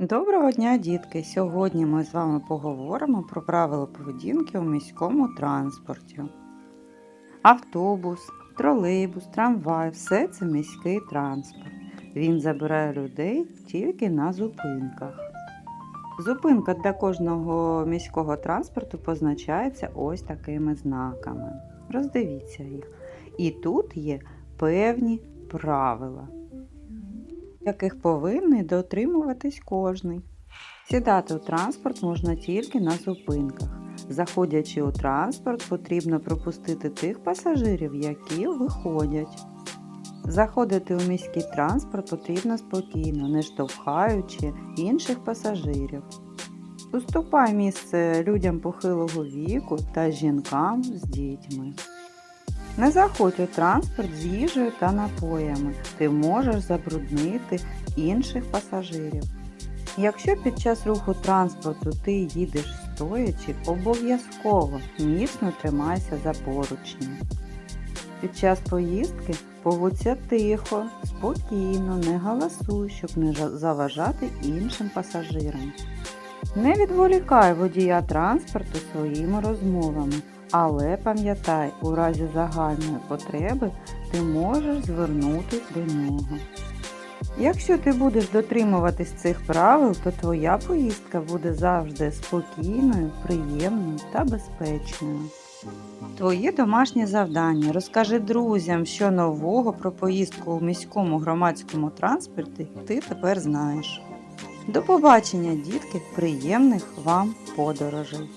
Доброго дня, дітки! Сьогодні ми з вами поговоримо про правила поведінки у міському транспорті. Автобус, тролейбус, трамвай все це міський транспорт. Він забирає людей тільки на зупинках. Зупинка для кожного міського транспорту позначається ось такими знаками. Роздивіться їх. І тут є певні правила яких повинний дотримуватись кожний. Сідати у транспорт можна тільки на зупинках. Заходячи у транспорт, потрібно пропустити тих пасажирів, які виходять. Заходити у міський транспорт потрібно спокійно, не штовхаючи інших пасажирів. Уступай місце людям похилого віку та жінкам з дітьми. Не заходь у транспорт з їжею та напоями. Ти можеш забруднити інших пасажирів. Якщо під час руху транспорту ти їдеш стоячи, обов'язково міцно тримайся за поручні. Під час поїздки поводься тихо, спокійно, не галасуй, щоб не заважати іншим пасажирам. Не відволікай водія транспорту своїми розмовами. Але пам'ятай, у разі загальної потреби ти можеш звернутися до нього. Якщо ти будеш дотримуватись цих правил, то твоя поїздка буде завжди спокійною, приємною та безпечною. Твоє домашнє завдання розкажи друзям, що нового про поїздку у міському громадському транспорті ти тепер знаєш. До побачення, дітки, приємних вам подорожей!